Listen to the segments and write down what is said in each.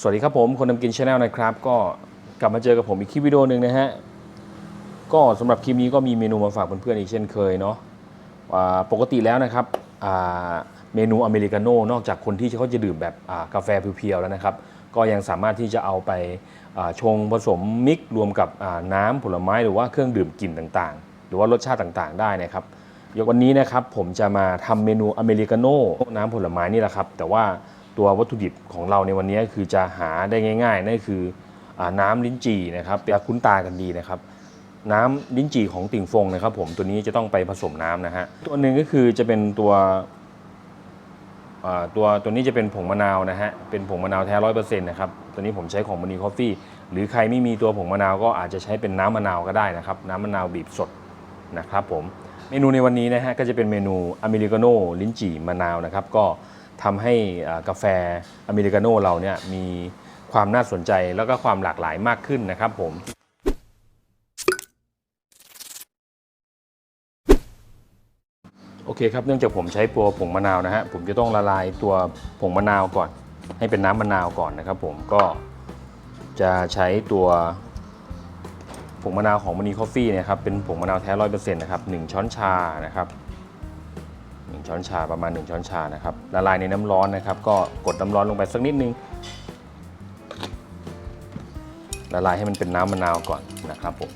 สวัสดีครับผมคนทำกินชาแนลนะครับ ก็กลับมาเจอกับผมอีกคลิปวิดีโอหนึ่งนะฮะ ก็สำหรับคลิปนี้ก็มีเมนูมาฝากเพื่อนๆอีกเช่นเคยเนาะปกติแล้วนะครับเมนูอเมริกาโน่นอกจากคนที่เขาจะดื่มแบบกาแฟเพียวๆแล้วนะครับ ก็ยังสามารถที่จะเอาไปาชงผสมมิกซ์รวมกับน้ำผลไม้หรือว่าเครื่องดื่มกลิ่นต่างๆ หรือว่ารสชาติต่างๆ ได้นะครับยกวันนี้นะครับผมจะมาทำเมนูอเมริกาโน่น้ำผลไม้นี่แหละครับ แต่ว่า ตัววัตถุดิบของเราในวันนี้คือจะหาได้ง่ายๆ นั่นคืออน้ำลิ้นจี่นะครับจะคุ้นตากันดีนะครับ น้ำลิ้นจี่ของติ่งฟงนะครับ ผมตัวนี้จะต้องไปผสมน้ำนะฮะตัวหนึ่งก็คือจะเป็นตัวตัวตัวนี้จะเป็นผงมะนาวนะฮะเป็นผงมะนาวแท้ร้อยเปอร์เซ็นต์นะครับตัวนี้ผมใช้ของมันีคอฟฟี่หรือใครไม่มีตัวผงมะนาวก็อาจจะใช้เป็นน้ำมะนาวก็ได้นะครับ น้ำมะนาวบีบสดนะครับผมเมนูในวันนี้นะฮะก็จะเป็นเมนูอเมริกาโน่ลิ้นจี่มะนาวนะครับ ก็ ทำให้กาแฟอเมริกาโน่เราเนี่ยมีความน่าสนใจแล้วก็ความหลากหลายมากขึ้นนะครับผมโอเคครับเนื่องจากผมใช้ตัวผงมะนาวนะฮะผมจะต้องละลายตัวผงมะนาวก่อน ให้เป็นน้ำมะนาวก่อนนะครับ ผมก็จะใช้ตัวผงมะนาวของม n นีคอฟฟี่นี่ยครับเป็นผงมะนาวแท้ร้อยเปอร์เซ็นต์นะครับหนึ่งช้อนชานะครับ หนึ่งช้อนชาประมาณ 1 ช้อนชานะครับละลายในน้ำร้อนนะครับ ก็กดน้ำร้อนลงไปสักนิดนึงละลายให้มันเป็นน้ำมะนาวก่อนนะครับผม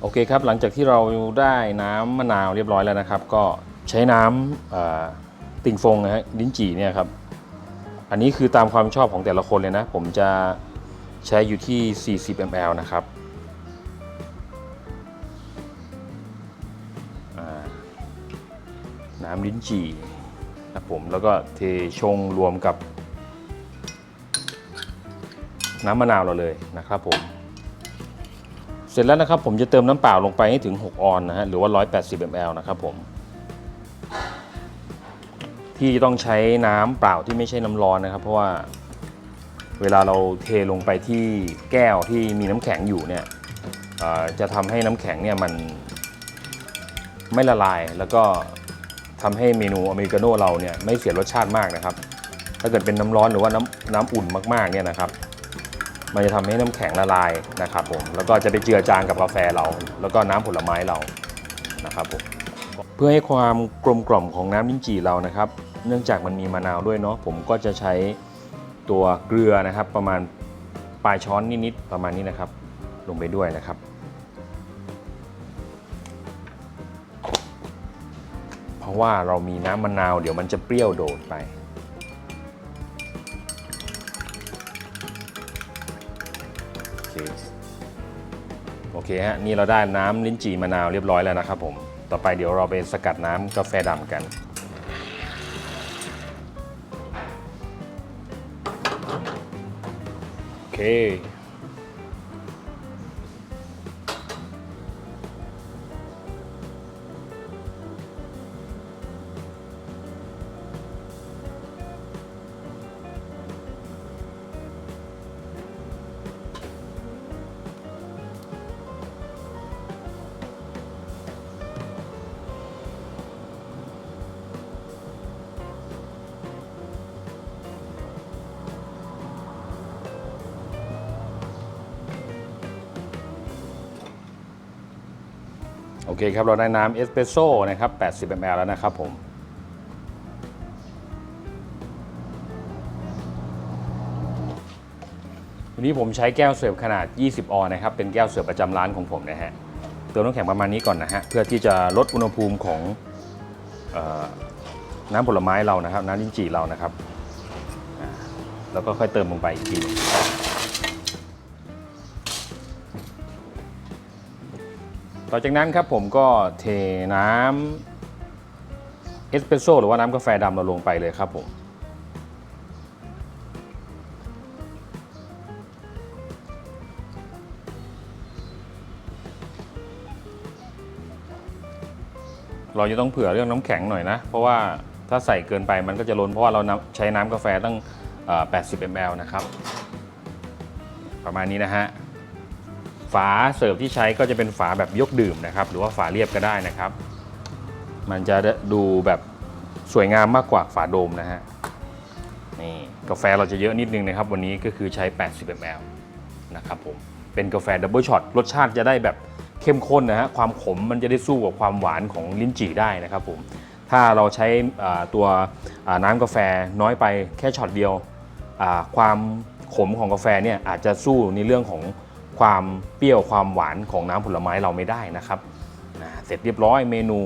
โอเคครับหลังจากที่เราได้น้ำมะนาวเรียบร้อยแล้วนะครับ ก็ใช้น้ำเอ่อติ่งฟงนะฮะลิ้นจี่เนี่ยครับอันนี้คือตามความชอบของแต่ละคนเลยนะ ผมจะ ใช้อยู่ที่ 40 ml นะครับน้ำลิ้นจี่นะผมแล้วก็เทชงรวมกับ น้ำมะนาวเราเลยนะครับผม เสร็จแล้วนะครับผมจะเติมน้ำเปล่าลงไปให้ถึง 6 ออนนะฮะหรือว่า 180 ml นะครับผม ที่ต้องใช้น้ำเปล่าที่ไม่ใช่น้ำร้อนนะครับ เพราะว่า เวลาเราเทลงไปที่แก้วที่มีน้ำแข็งอยู่เนี่ยจะทำให้น้ำแข็งเนี่ยมันไม่ละลาย แล้วก็ทำให้เมนูอเมริกาโน่เราเนี่ยไม่เสียรสชาติมากนะครับ ถ้าเกิดเป็นน้ำร้อนหรือว่าน้ำน้ำอุ่นมากๆเนี่ยนะครับ มันจะทำให้น้ำแข็งละลายนะครับผมแล้วก็จะไปเจือจางกับกาแฟเรา แล้วก็น้ำผลไม้เรานะครับผมเพื่อให้ความกลมกล่อมของน้ำลิ้นจี่เรานะครับ เนื่องจากมันมีมะนาวด้วยเนาะผมก็จะใช้ ตัวเกลือนะครับ ประมาณปลายช้อนนิดๆประมาณนี้นะครับ ลงไปด้วยนะครับ เพราะว่าเรามีน้ำมะนาวเดี๋ยวมันจะเปรี้ยวโดดไปโอเคโอเคฮะนี่เราได้น้ำลิ้นจี่มะนาวเรียบร้อยแล้วนะครับผมต่อไปเดี๋ยวเราไปสกัดน้ำกาแฟดำกัน โเคโอเคครับเราได้น้ำเอสเปรสโซ่นะครับ 80 ml แล้วนะครับผม วันนี้ผมใช้แก้วเสิร์ฟขนาด 20 ออนนะครับ เป็นแก้วเสิร์ฟประจำร้านของผมนะฮะ เติมน้ำแข็งประมาณนี้ก่อนนะฮะ เพื่อที่จะลดอุณหภูมิของออน้ำผลไม้เรานะครับ น้ำลิ้นจี่เรานะครับ แล้วก็ค่อยเติมลงไปอีกที ต่อจากนั้นครับผมก็เทน้ำเอสเปรสโซ่หรือว่าน้ำกาแฟดำเราลงไปเลยครับผมเราจะต้องเผื่อเรื่องน้ำแข็งหน่อยนะ เพราะว่าถ้าใส่เกินไปมันก็จะล้นเพราะว่าเรานใช้น้ำกาแฟตั้ง 80 ml นะครับ ประมาณนี้นะฮะ ฝาเสิร์ฟที่ใช้ก็จะเป็นฝาแบบยกดื่มนะครับ หรือว่าฝาเรียบก็ได้นะครับ มันจะดูแบบสวยงามมากกว่าฝาโดมนะฮะนี่กาแฟเราจะเยอะนิดนึงนะครับ วันนี้ก็คือใช้ 80 ml นะครับผมเป็นกาแฟดับเบิลช็อตรสชาติจะได้แบบเข้มข้นนะฮะความขมมันจะได้สู้กับความหวานของลิ้นจี่ได้นะครับผมถ้าเราใช้ตัวน้ำกาแฟน้อยไปแค่ช็อตเดียวความขมของกาแฟเนี่ยอาจจะสู้ในเรื่องของ ความเปรี้ยวความหวานของน้ำผลไม้เราไม่ได้นะครับเสร็จเรียบร้อยเมนู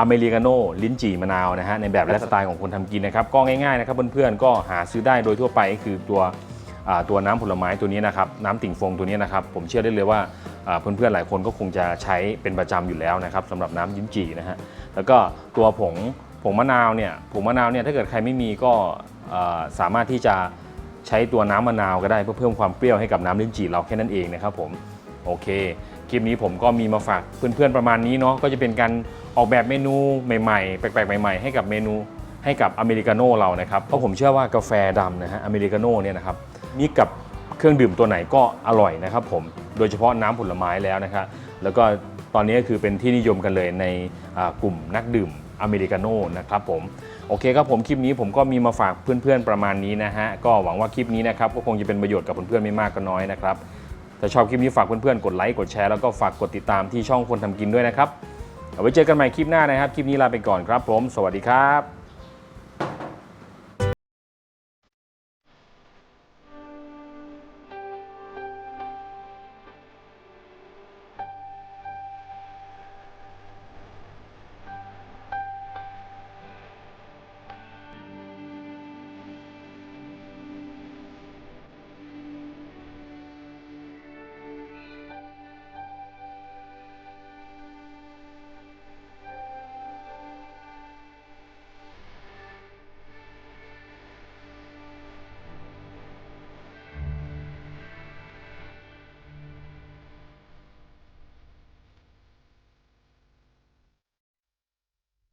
อเมริกาโน่ลิ้นจี่มะนาวนะฮะในแบบและสไตล์ของคนทำกินนะครับก็ง่ายๆนะครับเพื่อนๆก็หาซื้อได้โดยทั่วไปก็คือตัวตัวน้ำผลไม้ตัวนี้นะครับน้ำติ่งฟงตัวนี้นะครับผมเชื่อได้เลยว่าเพื่อนๆหลายคนก็คงจะใช้เป็นประจำอยู่แล้วนะครับสำหรับน้ำลิ้นจี่นะฮะแล้วก็ตัวผงผงมะนาวเนี่ยผงมะนาวเนี่ยถ้าเกิดใครไม่มีก็สามารถที่จะ ใช้ตัวน้ำมะนาวก็ได้เพื่อเพิ่มความเปรี้ยวให้กับน้ำลิ้นจี่เราแค่นั้นเองนะครับผมโอเค คลิปนี้ผมก็มีมาฝากเพื่อนๆประมาณนี้เนาะก็จะเป็นการออกแบบเมนูใหม่ๆ แปลกๆใหม่ๆ ให้กับเมนูให้กับอเมริกาโน่เรานะครับเพราะผมเชื่อว่ากาแฟดำนะฮะอเมริกาโน่เนี่ยนะครับมีกับเครื่องดื่มตัวไหนก็อร่อยนะครับผมโดยเฉพาะน้ำผลไม้แล้วนะครับแล้วก็ตอนนี้ก็คือเป็นที่นิยมกันเลยในกลุ่มนักดื่มอเมริกาโน่นะครับผม โอเคครับผมคลิปนี้ผมก็มีมาฝากเพื่อนๆประมาณนี้นะฮะก็หวังว่าคลิปนี้นะครับก็คงจะเป็นประโยชน์กับเพื่อนๆไม่มากก็น้อยนะครับถ้าชอบคลิปนี้ฝากเพื่อนๆกดไลค์กดแชร์แล้วก็ฝากกดติดตามที่ช่องคนทำกินด้วยนะครับเอาไว้เจอกันใหม่คลิปหน้านะครับ คลิปนี้ลาไปก่อนครับผม สวัสดีครับ